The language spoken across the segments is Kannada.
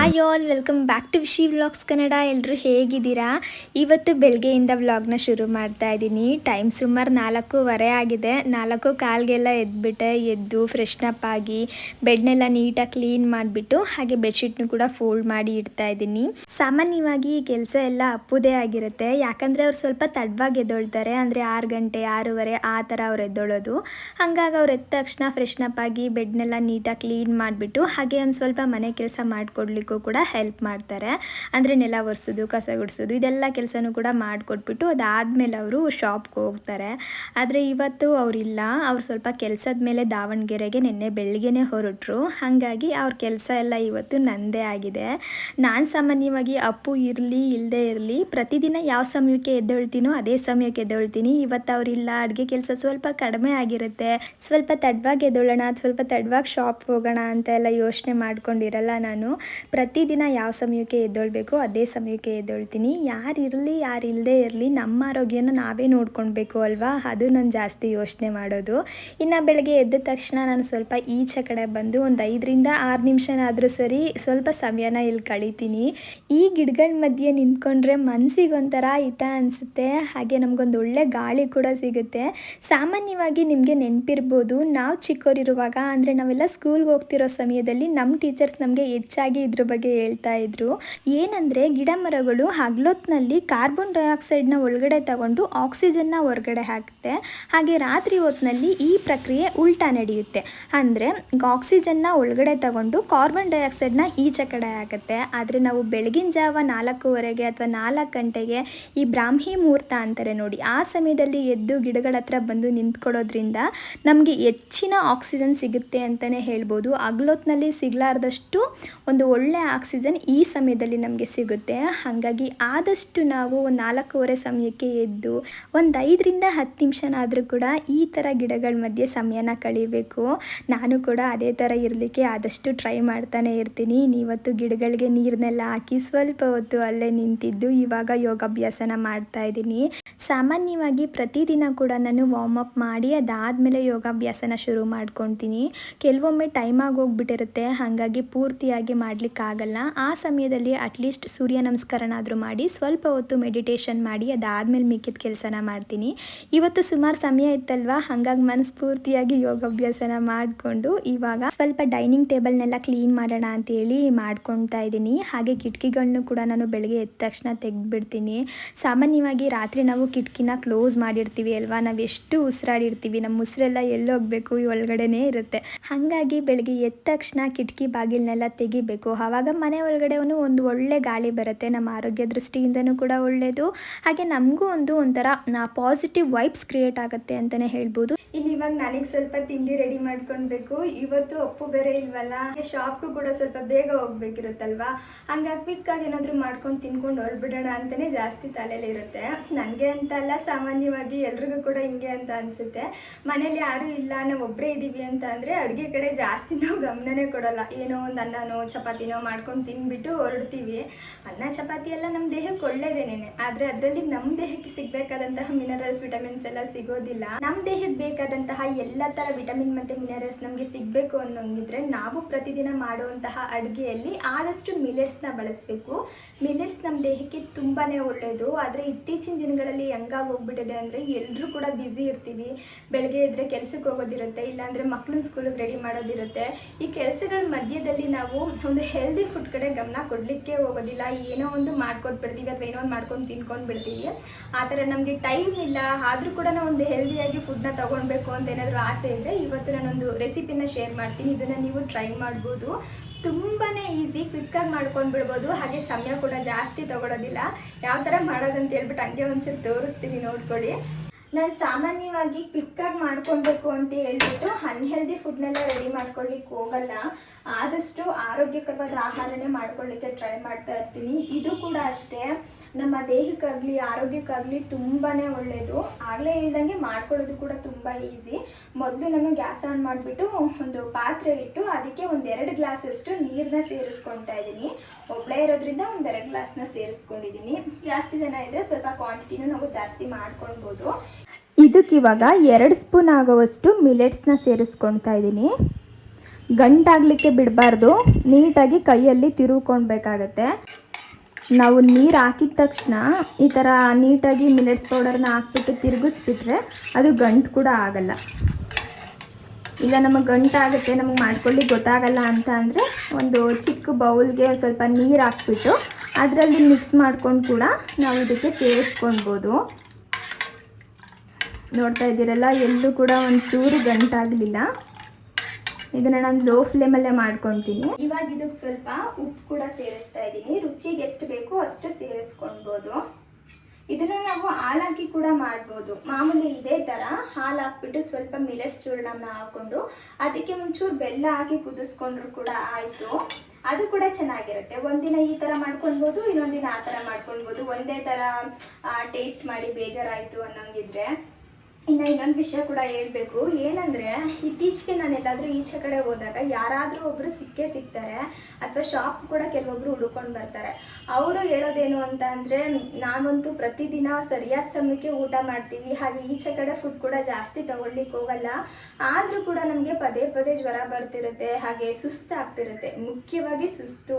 Hi all, welcome back to Vishi vlogs Kannada. ಎಲ್ಲರೂ ಹೇಗಿದ್ದೀರಾ? ಇವತ್ತು ಬೆಳಗ್ಗೆಯಿಂದ ವ್ಲಾಗ್ನ ಶುರು ಮಾಡ್ತಾ ಇದ್ದೀನಿ. ಟೈಮ್ ಸುಮಾರು ನಾಲ್ಕೂವರೆ ಆಗಿದೆ. ನಾಲ್ಕು ಕಾಲ್ಗೆಲ್ಲ ಎದ್ಬಿಟ್ಟೆ, ಎದ್ದು ಫ್ರೆಶ್ನಪ್ ಆಗಿ ಬೆಡ್ನೆಲ್ಲ ನೀಟಾಗಿ ಕ್ಲೀನ್ ಮಾಡಿಬಿಟ್ಟು ಹಾಗೆ ಬೆಡ್ಶೀಟ್ನು ಕೂಡ ಫೋಲ್ಡ್ ಮಾಡಿ ಇಡ್ತಾ ಇದ್ದೀನಿ. ಸಾಮಾನ್ಯವಾಗಿ ಈ ಕೆಲಸ ಎಲ್ಲ ಅಪ್ಪುದೇ ಆಗಿರುತ್ತೆ. ಯಾಕಂದರೆ ಅವ್ರು ಸ್ವಲ್ಪ ತಡವಾಗಿ ಎದ್ದೊಳ್ತಾರೆ. ಅಂದರೆ ಆರು ಗಂಟೆ, ಆರೂವರೆ ಆ ಥರ ಅವ್ರು ಎದ್ದೊಳೋದು. ಹಾಗಾಗಿ ಅವ್ರು ಎದ್ದ ತಕ್ಷಣ ಫ್ರೆಶ್ನಪ್ ಆಗಿ ಬೆಡ್ನೆಲ್ಲ ನೀಟಾಗಿ ಕ್ಲೀನ್ ಮಾಡಿಬಿಟ್ಟು ಹಾಗೆ ಒಂದು ಸ್ವಲ್ಪ ಮನೆ ಕೆಲಸ ಮಾಡಿಕೊಡ್ಲಿಕ್ಕೂ ಕೂಡ ಹೆಲ್ಪ್ ಮಾಡ್ತಾರೆ. ಅಂದರೆ ನೆಲ ಒರೆಸೋದು, ಕಸ ಗುಡಿಸೋದು, ಇದೆಲ್ಲ ಕೆಲಸನೂ ಕೂಡ ಮಾಡಿಕೊಟ್ಬಿಟ್ಟು ಅದಾದಮೇಲೆ ಅವರು ಶಾಪ್ಗೆ ಹೋಗ್ತಾರೆ. ಆದರೆ ಇವತ್ತು ಅವರಿಲ್ಲ ಅವ್ರು ಸ್ವಲ್ಪ ಕೆಲಸದ ಮೇಲೆ ದಾವಣಗೆರೆಗೆ ನಿನ್ನೆ ಬೆಳಿಗ್ಗೆನೇ ಹೊರಟರು. ಹಾಗಾಗಿ ಅವ್ರ ಕೆಲಸ ಎಲ್ಲ ಇವತ್ತು ನಂದೇ ಆಗಿದೆ. ನಾನು ಸಾಮಾನ್ಯವಾಗಿ ಅಪ್ಪು ಇರಲಿ ಇಲ್ಲದೆ ಇರಲಿ, ಪ್ರತಿದಿನ ಯಾವ ಸಮಯಕ್ಕೆ ಎದ್ದೇಳ್ತೀನೋ ಅದೇ ಸಮಯಕ್ಕೆ ಎದ್ದೇಳ್ತೀನಿ. ಇವತ್ತು ಅವರಿಲ್ಲ ಅಡುಗೆ ಕೆಲಸ ಸ್ವಲ್ಪ ಕಡಿಮೆ ಆಗಿರುತ್ತೆ. ಸ್ವಲ್ಪ ತಡವಾಗಿ ಎದ್ದೇಳೋಣ, ಸ್ವಲ್ಪ ತಡವಾಗಿ ಶಾಪ್ಗೆ ಹೋಗೋಣ ಅಂತ ಎಲ್ಲ ಯೋಚನೆ ಮಾಡ್ಕೊಂಡಿರಲ್ಲ ನಾನು. ಪ್ರತಿದಿನ ಯಾವ ಸಮಯಕ್ಕೆ ಎದ್ದೊಳ್ಬೇಕು ಅದೇ ಸಮಯಕ್ಕೆ ಎದ್ದೊಳ್ತೀನಿ. ಯಾರು ಇರಲಿ, ಯಾರು ಇಲ್ಲದೆ ಇರಲಿ ನಮ್ಮ ಆರೋಗ್ಯನ ನಾವೇ ನೋಡ್ಕೊಳ್ಬೇಕು ಅಲ್ವಾ? ಅದು ನಾನು ಜಾಸ್ತಿ ಯೋಚನೆ ಮಾಡೋದು. ಇನ್ನು ಬೆಳಗ್ಗೆ ಎದ್ದ ತಕ್ಷಣ ನಾನು ಸ್ವಲ್ಪ ಈಚೆ ಕಡೆ ಬಂದು ಒಂದು ಐದರಿಂದ ಆರು ನಿಮಿಷನಾದರೂ ಸರಿ ಸ್ವಲ್ಪ ಸಮಯನ ಇಲ್ಲಿ ಕಳಿತೀನಿ. ಈ ಗಿಡಗಳ ಮಧ್ಯೆ ನಿಂತ್ಕೊಂಡ್ರೆ ಮನಸ್ಸಿಗೆ ಒಂಥರ ಹಿತ ಅನಿಸುತ್ತೆ. ಹಾಗೆ ನಮಗೊಂದು ಒಳ್ಳೆ ಗಾಳಿ ಕೂಡ ಸಿಗುತ್ತೆ. ಸಾಮಾನ್ಯವಾಗಿ ನಿಮಗೆ ನೆನಪಿರ್ಬೋದು, ನಾವು ಚಿಕ್ಕವರಿರುವಾಗ ಅಂದರೆ ನಾವೆಲ್ಲ ಸ್ಕೂಲ್ಗೆ ಹೋಗ್ತಿರೋ ಸಮಯದಲ್ಲಿ ನಮ್ಮ ಟೀಚರ್ಸ್ ನಮಗೆ ಹೆಚ್ಚಾಗಿ ಇದ್ರ ಬಗ್ಗೆ ಹೇಳ್ತಾ ಇದ್ರು. ಏನಂದರೆ ಗಿಡ ಮರಗಳು ಹಗ್ಲೊತ್ತಿನಲ್ಲಿ ಕಾರ್ಬನ್ ಡೈಆಕ್ಸೈಡ್ನ ಒಳಗಡೆ ತಗೊಂಡು ಆಕ್ಸಿಜನ್ನ ಹೊರಗಡೆ ಹಾಕುತ್ತೆ ಹಾಗೆ ರಾತ್ರಿ ಹೊತ್ತಿನಲ್ಲಿ ಈ ಪ್ರಕ್ರಿಯೆ ಉಲ್ಟಾ ನಡೆಯುತ್ತೆ. ಅಂದರೆ ಆಕ್ಸಿಜನ್ನ ಒಳಗಡೆ ತಗೊಂಡು ಕಾರ್ಬನ್ ಡೈಆಕ್ಸೈಡ್ನ ಈಚೆ ಕಡೆ ಆಗುತ್ತೆ ಆದರೆ ನಾವು ಬೆಳಗಿನ ಜಾವ ನಾಲ್ಕೂವರೆಗೆ ಅಥವಾ ನಾಲ್ಕು ಗಂಟೆಗೆ ಈ ಬ್ರಾಹ್ಮಿ ಮುಹೂರ್ತ ಅಂತಾರೆ ನೋಡಿ. ಆ ಸಮಯದಲ್ಲಿ ಎದ್ದು ಗಿಡಗಳ ಹತ್ರ ಬಂದು ನಿಂತ್ಕೊಳ್ಳೋದ್ರಿಂದ ನಮಗೆ ಹೆಚ್ಚಿನ ಆಕ್ಸಿಜನ್ ಸಿಗುತ್ತೆ ಅಂತಲೇ ಹೇಳ್ಬೋದು. ಹಗ್ಲೊತ್ತಿನಲ್ಲಿ ಸಿಗಲಾರ್ದಷ್ಟು ಒಂದು ಆಕ್ಸಿಜನ್ ಈ ಸಮಯದಲ್ಲಿ ನಮಗೆ ಸಿಗುತ್ತೆ. ಹಾಗಾಗಿ ಆದಷ್ಟು ನಾವು ಒಂದು ನಾಲ್ಕೂವರೆ ಸಮಯಕ್ಕೆ ಎದ್ದು ಒಂದು ಐದರಿಂದ ಹತ್ತು ನಿಮಿಷನಾದರೂ ಕೂಡ ಈ ಥರ ಗಿಡಗಳ ಮಧ್ಯೆ ಸಮಯನ ಕಳೀಬೇಕು. ನಾನು ಕೂಡ ಅದೇ ಥರ ಇರಲಿಕ್ಕೆ ಆದಷ್ಟು ಟ್ರೈ ಮಾಡ್ತಾನೆ ಇರ್ತೀನಿ. ನೀವತ್ತು ಗಿಡಗಳಿಗೆ ನೀರನ್ನೆಲ್ಲ ಹಾಕಿ ಸ್ವಲ್ಪ ಹೊತ್ತು ಅಲ್ಲೇ ನಿಂತಿದ್ದು ಇವಾಗ ಯೋಗಾಭ್ಯಾಸನ ಮಾಡ್ತಾ ಇದ್ದೀನಿ. ಸಾಮಾನ್ಯವಾಗಿ ಪ್ರತಿದಿನ ಕೂಡ ನಾನು ವಾರ್ಮ್ ಅಪ್ ಮಾಡಿ ಅದಾದಮೇಲೆ ಯೋಗಾಭ್ಯಾಸನ ಶುರು ಮಾಡ್ಕೊತೀನಿ. ಕೆಲವೊಮ್ಮೆ ಟೈಮ್ ಆಗಿ ಹೋಗ್ಬಿಟ್ಟಿರುತ್ತೆ. ಹಾಗಾಗಿ ಪೂರ್ತಿಯಾಗಿ ಮಾಡಲಿಕ್ಕಾಗಲ್ಲ ಆ ಸಮಯದಲ್ಲಿ ಅಟ್ಲೀಸ್ಟ್ ಸೂರ್ಯ ನಮಸ್ಕಾರನಾದರೂ ಮಾಡಿ, ಸ್ವಲ್ಪ ಹೊತ್ತು ಮೆಡಿಟೇಷನ್ ಮಾಡಿ, ಅದಾದಮೇಲೆ ಮಿಕ್ಕಿದ ಕೆಲಸನ ಮಾಡ್ತೀನಿ. ಇವತ್ತು ಸುಮಾರು ಸಮಯ ಇತ್ತಲ್ವಾ? ಹಾಗಾಗಿ ಮನಸ್ಫೂರ್ತಿಯಾಗಿ ಯೋಗಾಭ್ಯಾಸನ ಮಾಡಿಕೊಂಡು ಇವಾಗ ಸ್ವಲ್ಪ ಡೈನಿಂಗ್ ಟೇಬಲ್ನೆಲ್ಲ ಕ್ಲೀನ್ ಮಾಡೋಣ ಅಂತೇಳಿ ಮಾಡ್ಕೊತಾ ಇದ್ದೀನಿ. ಹಾಗೆ ಕಿಟಕಿಗಳನ್ನು ಕೂಡ ನಾನು ಬೆಳಗ್ಗೆ ಎದ್ದ ತಕ್ಷಣ ತೆಗೆದುಬಿಡ್ತೀನಿ. ಸಾಮಾನ್ಯವಾಗಿ ರಾತ್ರಿ ನಾವು ಕಿಟಕಿನ ಕ್ಲೋಸ್ ಮಾಡಿರ್ತೀವಿ ಅಲ್ವಾ? ನಾವು ಎಷ್ಟು ಉಸಿರಾಡಿರ್ತೀವಿ? ನಮ್ಮ ಉಸಿರೆಲ್ಲ ಈ ಒಳಗಡೆನೇ ಇರುತ್ತೆ. ಹಾಗಾಗಿ ಬೆಳಗ್ಗೆ ಎದ್ದ ತಕ್ಷಣ ಕಿಟಕಿ ಬಾಗಿಲನ್ನೆಲ್ಲ ತೆಗಿಬೇಕು. ಆವಾಗ ಮನೆ ಒಳಗಡೆನೂ ಒಂದು ಒಳ್ಳೆ ಗಾಳಿ ಬರುತ್ತೆ. ನಮ್ಮ ಆರೋಗ್ಯ ದೃಷ್ಟಿಯಿಂದನೂ ಕೂಡ ಒಳ್ಳೆಯದು. ಹಾಗೆ ನಮಗೂ ಒಂದು ಒಂಥರ ಪಾಸಿಟಿವ್ ವೈಬ್ಸ್ ಕ್ರಿಯೇಟ್ ಆಗುತ್ತೆ ಅಂತಲೇ ಹೇಳ್ಬೋದು. ಇನ್ನು ಇವಾಗ ನನಗೆ ಸ್ವಲ್ಪ ತಿಂಡಿ ರೆಡಿ ಮಾಡ್ಕೊಳ್ಬೇಕು. ಇವತ್ತು ಅಪ್ಪು ಬೇರೆ ಇಲ್ವಲ್ಲ? ಶಾಪ್ಗೂ ಕೂಡ ಸ್ವಲ್ಪ ಬೇಗ ಹೋಗ್ಬೇಕಿರುತ್ತಲ್ವಾ? ಹಂಗಾಗಿ ಕ್ವಿಕ್ಕಾಗಿ ಏನಾದರೂ ಮಾಡ್ಕೊಂಡು ತಿನ್ಕೊಂಡು ಹೊರಬಿಡೋಣ ಅಂತಲೇ ಜಾಸ್ತಿ ತಲೆಯಲ್ಲಿ ಇರುತ್ತೆ. ನನಗೆ ಅಂತ ಅಲ್ಲ, ಸಾಮಾನ್ಯವಾಗಿ ಎಲ್ರಿಗೂ ಕೂಡ ಹಿಂಗೆ ಅಂತ ಅನಿಸುತ್ತೆ. ಮನೇಲಿ ಯಾರೂ ಇಲ್ಲ, ನಾವು ಒಬ್ಬರೇ ಇದ್ದೀವಿ ಅಂತ ಅಂದರೆ ಅಡುಗೆ ಕಡೆ ಜಾಸ್ತಿ ನಾವು ಗಮನನೇ ಕೊಡೋಲ್ಲ. ಏನೋ ಒಂದು ಅನ್ನನೋ, ಚಪಾತಿನೋ ಮಾಡ್ಕೊಂಡು ತಿನ್ಬಿಟ್ಟು ಹೊರಡ್ತೀವಿ. ಅನ್ನ, ಚಪಾತಿ ಎಲ್ಲ ನಮ್ಮ ದೇಹಕ್ಕೆ ಒಳ್ಳೇದೇನೇನೆ. ಆದರೆ ಅದರಲ್ಲಿ ನಮ್ಮ ದೇಹಕ್ಕೆ ಸಿಗಬೇಕಾದಂತಹ ಮಿನರಲ್ಸ್ ವಿಟಮಿನ್ಸ್ ಎಲ್ಲ ಸಿಗೋದಿಲ್ಲ. ನಮ್ಮ ದೇಹಕ್ಕೆ ಬೇಕಾದಂತಹ ಎಲ್ಲ ಥರ ವಿಟಮಿನ್ ಮತ್ತು ಮಿನರಲ್ಸ್ ನಮಗೆ ಸಿಗಬೇಕು ಅನ್ನೋಂಗಿದ್ರೆ ನಾವು ಪ್ರತಿದಿನ ಮಾಡುವಂತಹ ಅಡುಗೆಯಲ್ಲಿ ಆದಷ್ಟು ಮಿಲೆಟ್ಸ್ನ ಬಳಸಬೇಕು. ಮಿಲೆಟ್ಸ್ ನಮ್ಮ ದೇಹಕ್ಕೆ ತುಂಬಾ ಒಳ್ಳೆಯದು ಆದರೆ ಇತ್ತೀಚಿನ ದಿನಗಳಲ್ಲಿ ಹೆಂಗಾಗಿ ಹೋಗ್ಬಿಟ್ಟಿದೆ ಅಂದರೆ ಎಲ್ಲರೂ ಕೂಡ ಬ್ಯುಸಿ ಇರ್ತೀವಿ. ಬೆಳಗ್ಗೆ ಇದ್ದರೆ ಕೆಲಸಕ್ಕೆ ಹೋಗೋದಿರುತ್ತೆ, ಇಲ್ಲಾಂದರೆ ಮಕ್ಕಳನ್ನ ಸ್ಕೂಲಿಗೆ ರೆಡಿ ಮಾಡೋದಿರುತ್ತೆ. ಈ ಕೆಲಸಗಳ ಮಧ್ಯದಲ್ಲಿ ನಾವು ಒಂದು ಹೆಲ್ದಿ ಫುಡ್ ಕಡೆ ಗಮನ ಕೊಡಲಿಕ್ಕೆ ಹೋಗೋದಿಲ್ಲ. ಏನೋ ಒಂದು ಮಾಡ್ಕೊಂಡು ಬಿಡ್ತೀವಿ ಅಥವಾ ಏನೋ ಒಂದು ಮಾಡ್ಕೊಂಡು ತಿನ್ಕೊಂಡು ಬಿಡ್ತೀವಿ. ಆ ಥರ ನಮಗೆ ಟೈಮ್ ಇಲ್ಲ. ಆದರೂ ಕೂಡ ನಾವು ಒಂದು ಹೆಲ್ದಿಯಾಗಿ ಫುಡ್ನ ತೊಗೊಳ್ಬೇಕು ಅಂತ ಏನಾದರೂ ಆಸೆ ಇದ್ದರೆ ಇವತ್ತು ನಾನೊಂದು ರೆಸಿಪಿನ ಶೇರ್ ಮಾಡ್ತೀನಿ. ಇದನ್ನು ನೀವು ಟ್ರೈ ಮಾಡ್ಬೋದು. ತುಂಬಾ ಈಸಿ ಕ್ವಿಕ್ಕಾಗಿ ಮಾಡ್ಕೊಂಡು ಬಿಡ್ಬೋದು. ಹಾಗೆ ಸಮಯ ಕೂಡ ಜಾಸ್ತಿ ತೊಗೊಳೋದಿಲ್ಲ. ಯಾವ ಥರ ಮಾಡೋದಂತ ಹೇಳ್ಬಿಟ್ಟು ಹಂಗೆ ಒಂಚೂರು ತೋರಿಸ್ತೀನಿ, ನೋಡ್ಕೊಳ್ಳಿ. ನಾನು ಸಾಮಾನ್ಯವಾಗಿ ಕ್ವಿಕ್ಕಾಗಿ ಮಾಡ್ಕೊಳ್ಬೇಕು ಅಂತ ಹೇಳ್ಬಿಟ್ಟು ಅನ್ಹೆಲ್ದಿ ಫುಡ್ನೆಲ್ಲ ರೆಡಿ ಮಾಡ್ಕೊಳ್ಳಿಕ್ಕೆ ಹೋಗಲ್ಲ. ಆದಷ್ಟು ಆರೋಗ್ಯಕರವಾದ ಆಹಾರನೇ ಮಾಡ್ಕೊಳ್ಳಿಕ್ಕೆ ಟ್ರೈ ಮಾಡ್ತಾ ಇರ್ತೀನಿ. ಇದು ಕೂಡ ಅಷ್ಟೇ. ನಮ್ಮ ದೇಹಕ್ಕಾಗಲಿ, ಆರೋಗ್ಯಕ್ಕಾಗಲಿ ತುಂಬಾ ಒಳ್ಳೆಯದು ಆಗಲೇ ಇಲ್ದಂಗೆ ಮಾಡ್ಕೊಳ್ಳೋದು ಕೂಡ ತುಂಬ ಈಸಿ ಮೊದಲು ನಾನು ಗ್ಯಾಸ್ ಆನ್ ಮಾಡಿಬಿಟ್ಟು ಒಂದು ಪಾತ್ರೆ ಇಟ್ಟು ಅದಕ್ಕೆ ಒಂದೆರಡು ಗ್ಲಾಸಷ್ಟು ನೀರನ್ನ ಸೇರಿಸ್ಕೊಳ್ತಾ ಇದ್ದೀನಿ. ಒಬ್ಬಳೇ ಇರೋದ್ರಿಂದ ಒಂದೆರಡು ಗ್ಲಾಸ್ನ ಸೇರಿಸ್ಕೊಂಡಿದ್ದೀನಿ. ಜಾಸ್ತಿ ಜನ ಇದ್ದರೆ ಸ್ವಲ್ಪ ಕ್ವಾಂಟಿಟಿನೂ ನಾವು ಜಾಸ್ತಿ ಮಾಡ್ಕೊಳ್ಬೋದು. ಇದಕ್ಕಿವಾಗ ಎರಡು ಸ್ಪೂನ್ ಆಗುವಷ್ಟು ಮಿಲೆಟ್ಸ್ನ ಸೇರಿಸ್ಕೊಳ್ತಾ ಇದ್ದೀನಿ. ಗಂಟಾಗಲಿಕ್ಕೆ ಬಿಡಬಾರ್ದು. ನೀಟಾಗಿ ಕೈಯಲ್ಲಿ ತಿರುವ್ಕೊಳ್ಬೇಕಾಗತ್ತೆ ನಾವು ನೀರು ಹಾಕಿದ ತಕ್ಷಣ ಈ ಥರ ನೀಟಾಗಿ ಮಿಲೆಟ್ಸ್ ಪೌಡರ್ನ ಹಾಕ್ಬಿಟ್ಟು ತಿರುಗಿಸ್ಬಿಟ್ರೆ ಅದು ಗಂಟು ಕೂಡ ಆಗಲ್ಲ. ಇಲ್ಲ ನಮಗೆ ಗಂಟಾಗುತ್ತೆ ನಮಗೆ ಮಾಡ್ಕೊಳ್ಳಿ ಗೊತ್ತಾಗಲ್ಲ ಅಂತ ಅಂದರೆ ಒಂದು ಚಿಕ್ಕ ಬೌಲ್ಗೆ ಸ್ವಲ್ಪ ನೀರು ಹಾಕ್ಬಿಟ್ಟು ಅದರಲ್ಲಿ ಮಿಕ್ಸ್ ಮಾಡ್ಕೊಂಡು ಕೂಡ ನಾವು ಇದಕ್ಕೆ ಸೇರಿಸ್ಕೊಳ್ಬೋದು. ನೋಡ್ತಾ ಇದ್ದೀರಲ್ಲ, ಎಲ್ಲೂ ಕೂಡ ಒಂಚೂರು ಗಂಟಾಗಲಿಲ್ಲ. ಇದನ್ನ ನಾನು ಲೋ ಫ್ಲೇಮಲ್ಲೇ ಮಾಡ್ಕೊತೀನಿ. ಇವಾಗ ಇದಕ್ಕೆ ಸ್ವಲ್ಪ ಉಪ್ಪು ಕೂಡ ಸೇರಿಸ್ತಾ ಇದ್ದೀನಿ. ರುಚಿಗೆ ಎಷ್ಟು ಬೇಕೋ ಅಷ್ಟು ಸೇರಿಸ್ಕೊಳ್ಬೋದು. ಇದನ್ನ ನಾವು ಹಾಲಾಕಿ ಕೂಡ ಮಾಡ್ಬೋದು. ಮಾಮೂಲಿ ಇದೇ ಥರ ಹಾಲು ಹಾಕ್ಬಿಟ್ಟು ಸ್ವಲ್ಪ ಮಿಲಸ್ ಚೂರ್ಣನ ಹಾಕ್ಕೊಂಡು ಅದಕ್ಕೆ ಮುಂಚೂರು ಬೆಲ್ಲ ಹಾಕಿ ಕುದಿಸ್ಕೊಂಡ್ರು ಕೂಡ ಆಯಿತು. ಅದು ಕೂಡ ಚೆನ್ನಾಗಿರುತ್ತೆ. ಒಂದಿನ ಈ ಥರ ಮಾಡ್ಕೊಳ್ಬೋದು, ಇನ್ನೊಂದಿನ ಆ ಥರ ಮಾಡ್ಕೊಳ್ಬೋದು. ಒಂದೇ ಥರ ಟೇಸ್ಟ್ ಮಾಡಿ ಬೇಜಾರಾಯಿತು ಅನ್ನೋಂಗಿದ್ರೆ. ಇನ್ನು ಇನ್ನೊಂದು ವಿಷಯ ಕೂಡ ಹೇಳಬೇಕು. ಏನಂದರೆ, ಇತ್ತೀಚೆಗೆ ನಾನು ಎಲ್ಲಾದರೂ ಈಚೆ ಕಡೆ ಹೋದಾಗ ಯಾರಾದರೂ ಒಬ್ಬರು ಸಿಕ್ಕೇ ಸಿಗ್ತಾರೆ. ಅಥವಾ ಶಾಪ್ ಕೂಡ ಕೆಲವೊಬ್ರು ಹುಡುಕೊಂಡು ಬರ್ತಾರೆ. ಅವರು ಹೇಳೋದೇನು ಅಂತ ಅಂದರೆ, ನಾವಂತೂ ಪ್ರತಿದಿನ ಸರಿಯಾದ ಸಮಯಕ್ಕೆ ಊಟ ಮಾಡ್ತೀವಿ. ಹಾಗೆ ಈಚೆ ಕಡೆ ಫುಡ್ ಕೂಡ ಜಾಸ್ತಿ ತಗೊಳ್ಲಿಕ್ಕೆ ಹೋಗಲ್ಲ. ಆದರೂ ಕೂಡ ನಮಗೆ ಪದೇ ಪದೇ ಜ್ವರ ಬರ್ತಿರುತ್ತೆ. ಹಾಗೆ ಸುಸ್ತು ಆಗ್ತಿರುತ್ತೆ. ಮುಖ್ಯವಾಗಿ ಸುಸ್ತು.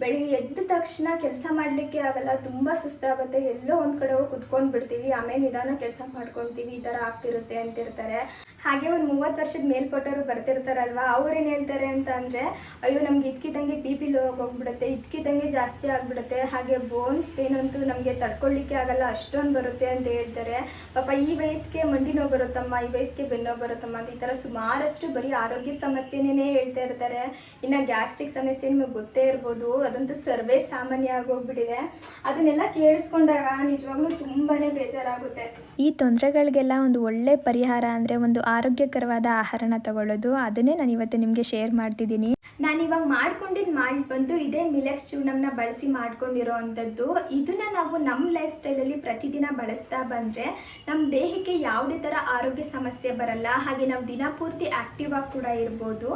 ಬೆಳಿಗ್ಗೆ ಎದ್ದ ತಕ್ಷಣ ಕೆಲಸ ಮಾಡಲಿಕ್ಕೆ ಆಗಲ್ಲ. ತುಂಬ ಸುಸ್ತಾಗುತ್ತೆ. ಎಲ್ಲೋ ಒಂದು ಕಡೆ ಹೋಗಿ ಕುತ್ಕೊಂಡು ಬಿಡ್ತೀವಿ ಆಮೇಲೆ ನಿಧಾನ ಕೆಲಸ ಮಾಡ್ಕೊಳ್ತೀವಿ. ಈ ಥರ ಆಗ್ತಿರುತ್ತೆ ಅಂತಿರ್ತಾರೆ. ಹಾಗೆ ಒಂದು ಮೂವತ್ತು ವರ್ಷದ ಮೇಲ್ಪಟ್ಟವರು ಬರ್ತಿರ್ತಾರಲ್ವಾ ಅವ್ರೇನು ಹೇಳ್ತಾರೆ ಅಂತ ಅಂದರೆ, ಅಯ್ಯೋ, ನಮ್ಗೆ ಇದ್ಕಿದ್ದಂಗೆ ಬಿ ಪಿ ಲೋ ಹೋಗ್ಬಿಡುತ್ತೆ, ಇದ್ಕಿದ್ದಂಗೆ ಜಾಸ್ತಿ ಆಗಿಬಿಡುತ್ತೆ, ಹಾಗೆ ಬೋನ್ಸ್ ಪೇನ್ ಅಂತೂ ನಮಗೆ ತಡ್ಕೊಳ್ಳಿಕ್ಕೆ ಆಗಲ್ಲ, ಅಷ್ಟೊಂದು ಬರುತ್ತೆ ಅಂತ ಹೇಳ್ತಾರೆ. ಪಾಪ ಈ ವಯಸ್ಸಿಗೆ ಮಂಡಿ ನೋವು ಬರುತ್ತಮ್ಮ, ಈ ವಯಸ್ಸಿಗೆ ಬೆನ್ನೋ ಬರುತ್ತಮ್ಮ ಅಂತ ಈ ಥರ ಸುಮಾರಷ್ಟು ಬರೀ ಆರೋಗ್ಯದ ಸಮಸ್ಯೆನೇ ಹೇಳ್ತಾ ಇರ್ತಾರೆ. ಇನ್ನು ಗ್ಯಾಸ್ಟ್ರಿಕ್ ಸಮಸ್ಯೆ ನಿಮಗೆ ಗೊತ್ತೇ ಇರ್ಬೋದು, ಅದಂತೂ ಸರ್ವೇ ಸಾಮಾನ್ಯ ಆಗೋಗ್ಬಿಟ್ಟಿದೆ. ಅದನ್ನೆಲ್ಲ ಕೇಳಿಸ್ಕೊಂಡಾಗ ನಿಜವಾಗ್ಲೂ ತುಂಬಾ ಬೇಜಾರಾಗುತ್ತೆ. ಈ ತೊಂದರೆಗಳಿಗೆಲ್ಲ ಒಂದು ಒಳ್ಳೆ ಪರಿಹಾರ ಅಂದರೆ ಒಂದು ಆರೋಗ್ಯಕರವಾದ ಆಹಾರನ ತಗೊಳ್ಳೋದು, ಅದನ್ನೇ ನಾನು ಇವತ್ತು ನಿಮಗೆ ಶೇರ್ ಮಾಡ್ತಿದ್ದೀನಿ. ನಾನು ಇವಾಗ ಮಾಡ್ಕೊಂಡಿದ್ದು ಮಾಡಿ ಬಂದು ಇದೇ ಮಿಲೆಕ್ಸ್ ಚೂರ್ಣಮ್ನ ಬಳಸಿ ಮಾಡ್ಕೊಂಡಿರೋ ಅಂಥದ್ದು. ಇದನ್ನ ನಾವು ನಮ್ಮ ಲೈಫ್ ಸ್ಟೈಲಲ್ಲಿ ಪ್ರತಿದಿನ ಬಳಸ್ತಾ ಬಂದರೆ ನಮ್ಮ ದೇಹಕ್ಕೆ ಯಾವುದೇ ಥರ ಆರೋಗ್ಯ ಸಮಸ್ಯೆ ಬರಲ್ಲ. ಹಾಗೆ ನಾವು ದಿನಪೂರ್ತಿ ಆ್ಯಕ್ಟಿವ್ ಆಗಿ ಕೂಡ ಇರ್ಬೋದು.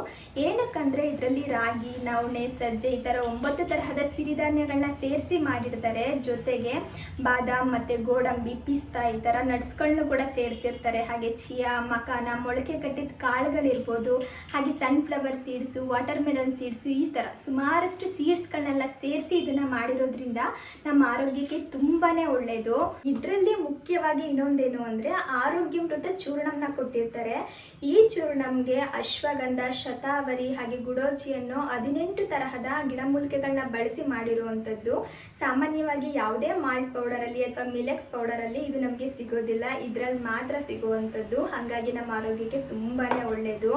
ಏನಕ್ಕಂದರೆ ಇದರಲ್ಲಿ ರಾಗಿ, ನವಣೆ, ಸಜ್ಜೆ ಈ ಥರ ಒಂಬತ್ತು ತರಹದ ಸಿರಿಧಾನ್ಯಗಳನ್ನ ಸೇರಿಸಿ ಮಾಡಿರ್ತಾರೆ. ಜೊತೆಗೆ ಬಾದಾಮ್ ಮತ್ತು ಗೋಡಂಬಿ, ಪಿಸ್ತಾ ಈ ಥರ ನಟ್ಸ್ಗಳನ್ನೂ ಕೂಡ ಸೇರಿಸಿರ್ತಾರೆ. ಹಾಗೆ ಚಿಯಾ, ಮಕಾನ ಮೊಳಕೆ ಕಟ್ಟಿದ ಕಾಳುಗಳಿರ್ಬೋದು, ಹಾಗೆ sunflower seeds watermelon seeds ಈ ಥರ ಸುಮಾರಷ್ಟು ಸೀಡ್ಸ್ಗಳನ್ನೆಲ್ಲ ಸೇರಿಸಿ ಇದನ್ನು ಮಾಡಿರೋದ್ರಿಂದ ನಮ್ಮ ಆರೋಗ್ಯಕ್ಕೆ ತುಂಬಾ ಒಳ್ಳೆಯದು ಇದರಲ್ಲಿ ಮುಖ್ಯವಾಗಿ ಇನ್ನೊಂದೇನು ಅಂದರೆ ಆರೋಗ್ಯ ಚೂರ್ಣಂನ ಕೊಟ್ಟಿರ್ತಾರೆ. ಈ ಚೂರ್ಣಂಗೆ ಅಶ್ವಗಂಧ, ಶತಾವರಿ, ಹಾಗೆ ಗುಡೋಚಿಯನ್ನು ಹದಿನೆಂಟು ತರಹದ ಗಿಡಮೂಲಿಕೆಗಳನ್ನ ಬಳಸಿ ಮಾಡಿರುವಂಥದ್ದು. ಸಾಮಾನ್ಯವಾಗಿ ಯಾವುದೇ ಮಾಲ್ಟ್ ಪೌಡರಲ್ಲಿ ಅಥವಾ ಮಿಲೆಕ್ಸ್ ಪೌಡರಲ್ಲಿ ಇದು ನಮಗೆ ಸಿಗೋದಿಲ್ಲ. ಇದರಲ್ಲಿ ಮಾತ್ರ ಸಿಗುವಂಥದ್ದು. ಹಾಗಾಗಿ ನಮ್ಮ ಆರೋಗ್ಯಕ್ಕೆ ತುಂಬಾ ಒಳ್ಳೆಯದು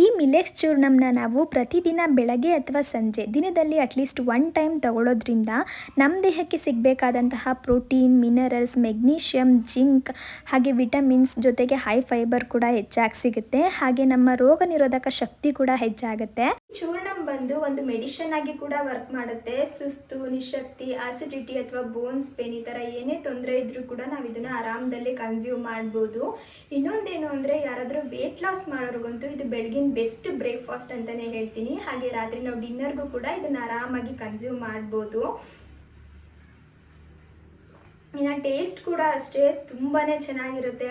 ಈ ಮಿಲೆಕ್ಸ್ ಚೂರ್ಣಂನ ನಾವು ಪ್ರತಿದಿನ ಬೆಳಗ್ಗೆ ಅಥವಾ ಸಂಜೆ ದಿನದಲ್ಲಿ ಅಟ್ಲೀಸ್ಟ್ ಒನ್ ಟೈಮ್ ತಗೊಳ್ಳೋದ್ರಿಂದ ನಮ್ಮ ದೇಹಕ್ಕೆ ಸಿಗಬೇಕಾದಂತಹ ಪ್ರೋಟೀನ್ ಮಿನರಲ್ಸ್ ಮೆಗ್ನೀಷಿಯಮ್ ಜಿಂಕ್ ಹಾಗೆ ವಿಟಮಿನ್ಸ್ ಜೊತೆಗೆ ಹೈ ಫೈಬರ್ ಕೂಡ ಹೆಚ್ಚಾಗಿ ಸಿಗುತ್ತೆ. ಹಾಗೆ ನಮ್ಮ ರೋಗ ನಿರೋಧಕ ಶಕ್ತಿ ಕೂಡ ಹೆಚ್ಚಾಗುತ್ತೆ. ಚೂರ್ಣಂ ಬಂದು ಒಂದು ಮೆಡಿಷನ್ ಆಗಿ ಕೂಡ ವರ್ಕ್ ಮಾಡುತ್ತೆ. ಸುಸ್ತು, ನಿಶಕ್ತಿ ಆಸಿಡಿಟಿ ಅಥವಾ ಬೋನ್ಸ್ ಪೇನ್ ಈ ಥರ ಏನೇ ತೊಂದರೆ ಇದ್ರೂ ಕೂಡ ನಾವು ಇದನ್ನ ಆರಾಮದಲ್ಲಿ ಕನ್ಸ್ಯೂಮ್ ಮಾಡ್ಬೋದು. ಇನ್ನೊಂದೇನು ಅಂದರೆ ಯಾರಾದರೂ ವೇಟ್ ಲಾಸ್ ಮಾಡೋರ್ಗಂತೂ ಇದು ಬೆಳಗಿನ ಬೆಸ್ಟ್ ಬ್ರೇಕ್ಫಾಸ್ಟ್ ಅಂತಲೇ ಹೇಳ್ತೀನಿ. ಹಾಗೆ ರಾತ್ರಿ ನಾವು ಡಿನ್ನರ್ಗೂ ಕೂಡ ಇದನ್ನು ಆರಾಮಾಗಿ ಕನ್ಸ್ಯೂಮ್ ಮಾಡ್ಬೋದು. ಇನ್ನು ಟೇಸ್ಟ್ ಕೂಡ ಅಷ್ಟೇ ತುಂಬಾ ಚೆನ್ನಾಗಿರುತ್ತೆ.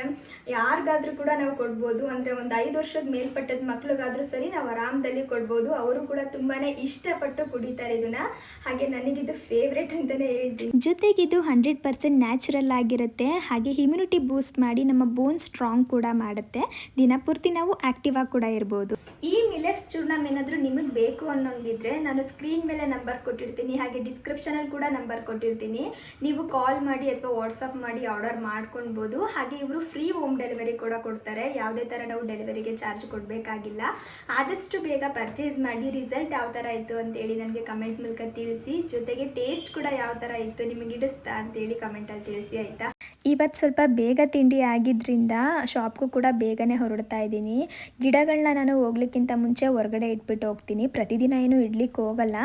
ಯಾರಿಗಾದ್ರೂ ಕೂಡ ನಾವು ಕೊಡ್ಬೋದು. ಅಂದರೆ ಒಂದು ಐದು ವರ್ಷದ ಮೇಲ್ಪಟ್ಟದ ಮಕ್ಳಿಗಾದರೂ ಸರಿ ನಾವು ಆರಾಮದಲ್ಲಿ ಕೊಡ್ಬೋದು. ಅವರು ಕೂಡ ತುಂಬಾ ಇಷ್ಟಪಟ್ಟು ಕುಡಿತಾರೆ ಇದನ್ನು. ಹಾಗೆ ನನಗಿದು ಫೇವ್ರೇಟ್ ಅಂತಲೇ ಹೇಳ್ತೀನಿ. ಜೊತೆಗಿದು ಹಂಡ್ರೆಡ್ ಪರ್ಸೆಂಟ್ ನ್ಯಾಚುರಲ್ ಆಗಿರುತ್ತೆ. ಹಾಗೆ ಇಮ್ಯುನಿಟಿ ಬೂಸ್ಟ್ ಮಾಡಿ ನಮ್ಮ ಬೋನ್ ಸ್ಟ್ರಾಂಗ್ ಕೂಡ ಮಾಡುತ್ತೆ. ದಿನಪೂರ್ತಿ ನಾವು ಆ್ಯಕ್ಟಿವ್ ಆಗಿ ಕೂಡ ಇರ್ಬೋದು. ಈ ಮಿಲೆಕ್ಸ್ ಚೂರ್ಣಮ್ ಏನಾದರೂ ನಿಮಗೆ ಬೇಕು ಅನ್ನೋಂಗಿದ್ರೆ ನಾನು ಸ್ಕ್ರೀನ್ ಮೇಲೆ ನಂಬರ್ ಕೊಟ್ಟಿರ್ತೀನಿ. ಹಾಗೆ ಡಿಸ್ಕ್ರಿಪ್ಷನಲ್ಲಿ ಕೂಡ ನಂಬರ್ ಕೊಟ್ಟಿರ್ತೀನಿ. ನೀವು ಕಾಲ್ ಮಾಡಿ ಅಥವಾ ವಾಟ್ಸಪ್ ಮಾಡಿ ಆರ್ಡರ್ ಮಾಡ್ಕೊಳ್ಬೋದು. ಹಾಗೆ ಇವರು ಫ್ರೀ ಹೋಮ್ ಡೆಲಿವರಿ ಕೂಡ ಕೊಡ್ತಾರೆ. ಯಾವುದೇ ಥರ ನಾವು ಡೆಲಿವರಿಗೆ ಚಾರ್ಜ್ ಕೊಡಬೇಕಾಗಿಲ್ಲ. ಆದಷ್ಟು ಬೇಗ ಪರ್ಚೇಸ್ ಮಾಡಿ ರಿಸಲ್ಟ್ ಯಾವ ಥರ ಇತ್ತು ಅಂತೇಳಿ ನನಗೆ ಕಮೆಂಟ್ ಮೂಲಕ ತಿಳಿಸಿ. ಜೊತೆಗೆ ಟೇಸ್ಟ್ ಕೂಡ ಯಾವ ಥರ ಇತ್ತು ನಿಮಗೆ ಹಿಡಿಸ್ತಾ ಅಂತೇಳಿ ಕಮೆಂಟಲ್ಲಿ ತಿಳಿಸಿ, ಆಯಿತಾ? ಇವತ್ತು ಸ್ವಲ್ಪ ಬೇಗ ತಿಂಡಿ ಆಗಿದ್ದರಿಂದ ಶಾಪ್ಗೂ ಕೂಡ ಬೇಗನೆ ಹೊರಡ್ತಾ ಇದ್ದೀನಿ. ಗಿಡಗಳನ್ನ ನಾನು ಹೋಗ್ಲಿಕ್ಕಿಂತ ಮುಂಚೆ ಹೊರಗಡೆ ಇಟ್ಬಿಟ್ಟು ಹೋಗ್ತೀನಿ. ಪ್ರತಿದಿನ ಏನು ಇಡ್ಲಿಕ್ಕೆ ಹೋಗಲ್ಲ.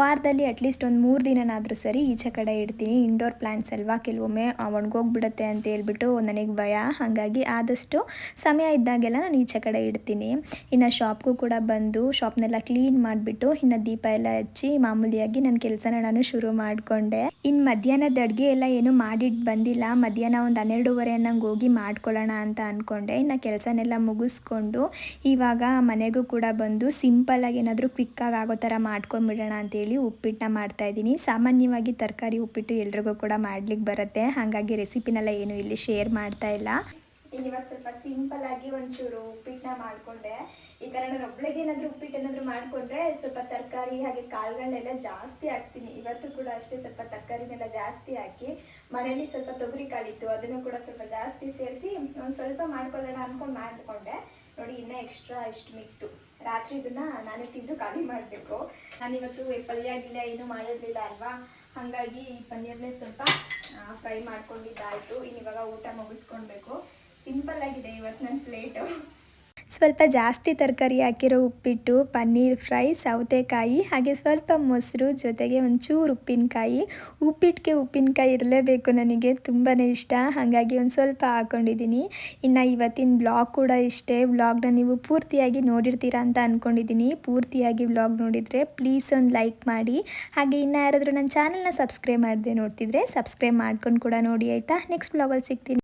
ವಾರದಲ್ಲಿ ಅಟ್ಲೀಸ್ಟ್ ಒಂದು ಮೂರು ದಿನನಾದರೂ ಸರಿ ಈಚೆ ಕಡೆ ಇಡ್ತೀನಿ. ಇಂಡೋರ್ ಪ್ಲ್ಯಾಂಟ್ಸ್ ಅಲ್ವಾ ಕೆಲವೊಮ್ಮೆ ಒಣಗೋಗ್ಬಿಡುತ್ತೆ ಅಂತ ಹೇಳ್ಬಿಟ್ಟು ನನಗೆ ಭಯ. ಹಾಗಾಗಿ ಆದಷ್ಟು ಸಮಯ ಇದ್ದಾಗೆಲ್ಲ ನಾನು ಈಚೆ ಕಡೆ ಇಡ್ತೀನಿ. ಇನ್ನು ಶಾಪ್ಗೂ ಕೂಡ ಬಂದು ಶಾಪ್ನೆಲ್ಲ ಕ್ಲೀನ್ ಮಾಡಿಬಿಟ್ಟು ಇನ್ನು ದೀಪ ಎಲ್ಲ ಹಚ್ಚಿ ಮಾಮೂಲಿಯಾಗಿ ನನ್ನ ಕೆಲಸನ ನಾನು ಶುರು ಮಾಡಿಕೊಂಡೆ. ಇನ್ನು ಮಧ್ಯಾಹ್ನದ ಅಡುಗೆ ಎಲ್ಲ ಏನು ಮಾಡಿಟ್ಟು ಬಂದಿಲ್ಲ. ಮಧ್ಯಾಹ್ನ ಮಧ್ಯಾಹ್ನ ಒಂದು ಹನ್ನೆರಡೂವರೆ ಅನ್ನಂಗೆ ಹೋಗಿ ಮಾಡ್ಕೊಳ್ಳೋಣ ಅಂತ ಅಂದ್ಕೊಂಡೆ ಇನ್ನು ಕೆಲಸನೆಲ್ಲ ಮುಗಿಸ್ಕೊಂಡು ಇವಾಗ ಮನೆಗೂ ಕೂಡ ಬಂದು ಸಿಂಪಲ್ಲಾಗಿ ಏನಾದರೂ ಕ್ವಿಕ್ಕಾಗಿ ಆಗೋ ಥರ ಮಾಡ್ಕೊಂಬಿಡೋಣ ಅಂತೇಳಿ ಉಪ್ಪಿಟ್ಟನ್ನ ಮಾಡ್ತಾಯಿದ್ದೀನಿ ಸಾಮಾನ್ಯವಾಗಿ ತರಕಾರಿ ಉಪ್ಪಿಟ್ಟು ಎಲ್ರಿಗೂ ಕೂಡ ಮಾಡ್ಲಿಕ್ಕೆ ಬರುತ್ತೆ. ಹಾಗಾಗಿ ರೆಸಿಪಿನೆಲ್ಲ ಏನು ಇಲ್ಲಿ ಶೇರ್ ಮಾಡ್ತಾ ಇಲ್ಲ. ಇವಾಗ ಸ್ವಲ್ಪ ಸಿಂಪಲ್ ಆಗಿ ಒಂಚೂರು ಉಪ್ಪಿಟ್ಟನ್ನ ಮಾಡಿಕೊಂಡೆ. ಈ ಥರ ನಾನು ಒಬ್ಳಿಗೆ ಏನಾದರೂ ಉಪ್ಪಿಟ್ಟು ಏನಾದರೂ ಮಾಡಿಕೊಂಡ್ರೆ ಸ್ವಲ್ಪ ತರಕಾರಿ ಹಾಗೆ ಕಾಳುಗಳನ್ನೆಲ್ಲ ಜಾಸ್ತಿ ಹಾಕ್ತೀನಿ. ಇವತ್ತು ಕೂಡ ಅಷ್ಟೇ ಸ್ವಲ್ಪ ತರಕಾರಿನೆಲ್ಲ ಜಾಸ್ತಿ ಹಾಕಿ ಮನೇಲಿ ಸ್ವಲ್ಪ ತೊಗರಿ ಕಾಳಿತ್ತು, ಅದನ್ನು ಕೂಡ ಸ್ವಲ್ಪ ಜಾಸ್ತಿ ಸೇರಿಸಿ ಒಂದು ಸ್ವಲ್ಪ ಮಾಡ್ಕೊಳ್ಳೋಣ ಅಂದ್ಕೊಂಡು ಮಾಡಿಕೊಂಡೆ. ನೋಡಿ, ಇನ್ನೂ ಎಕ್ಸ್ಟ್ರಾ ಇಷ್ಟು ಮಿಕ್ತು ರಾತ್ರಿ ಇದನ್ನ ನಾನೇ ತಿಂದು ಖಾಲಿ ಮಾಡಬೇಕು. ನಾನಿವತ್ತು ಪಲ್ಯ ಗಿಲ್ಯ ಏನೂ ಮಾಡಿರಲಿಲ್ಲ ಅಲ್ವಾ? ಹಾಗಾಗಿ ಈ ಪನ್ನೀರ್ನೇ ಸ್ವಲ್ಪ ಫ್ರೈ ಮಾಡ್ಕೊಂಡಿದ್ದಾಯಿತು. ಇನ್ನಿವಾಗ ಊಟ ಮುಗಿಸ್ಕೊಳ್ಬೇಕು. ಸಿಂಪಲ್ ಆಗಿದೆ ಇವತ್ತು ನನ್ನ ಪ್ಲೇಟು ಸ್ವಲ್ಪ ಜಾಸ್ತಿ ತರಕಾರಿ ಹಾಕಿರೋ ಉಪ್ಪಿಟ್ಟು, ಪನ್ನೀರ್ ಫ್ರೈ, ಸೌತೆಕಾಯಿ ಹಾಗೆ ಸ್ವಲ್ಪ ಮೊಸರು ಜೊತೆಗೆ ಒಂಚೂರು ಉಪ್ಪಿನಕಾಯಿ. ಉಪ್ಪಿಟ್ಟಿಗೆ ಉಪ್ಪಿನಕಾಯಿ ಇರಲೇಬೇಕು ನನಗೆ ತುಂಬಾ ಇಷ್ಟ. ಹಾಗಾಗಿ ಒಂದು ಸ್ವಲ್ಪ ಹಾಕ್ಕೊಂಡಿದ್ದೀನಿ ಇನ್ನು ಇವತ್ತಿನ ಬ್ಲಾಗ್ ಕೂಡ ಇಷ್ಟೇ. ವ್ಲಾಗ್ನ ನೀವು ಪೂರ್ತಿಯಾಗಿ ನೋಡಿರ್ತೀರಾ ಅಂತ ಅಂದ್ಕೊಂಡಿದ್ದೀನಿ ಪೂರ್ತಿಯಾಗಿ ವ್ಲಾಗ್ ನೋಡಿದರೆ ಪ್ಲೀಸ್ ಒಂದು ಲೈಕ್ ಮಾಡಿ. ಹಾಗೆ ಇನ್ನು ಯಾರಾದರೂ ನನ್ನ ಚಾನಲ್ನ ಸಬ್ಸ್ಕ್ರೈಬ್ ಮಾಡಿದೆ ನೋಡ್ತಿದ್ರೆ ಸಬ್ಸ್ಕ್ರೈಬ್ ಮಾಡ್ಕೊಂಡು ಕೂಡ ನೋಡಿ, ಆಯಿತಾ? ನೆಕ್ಸ್ಟ್ ಬ್ಲಾಗಲ್ಲಿ ಸಿಗ್ತೀನಿ.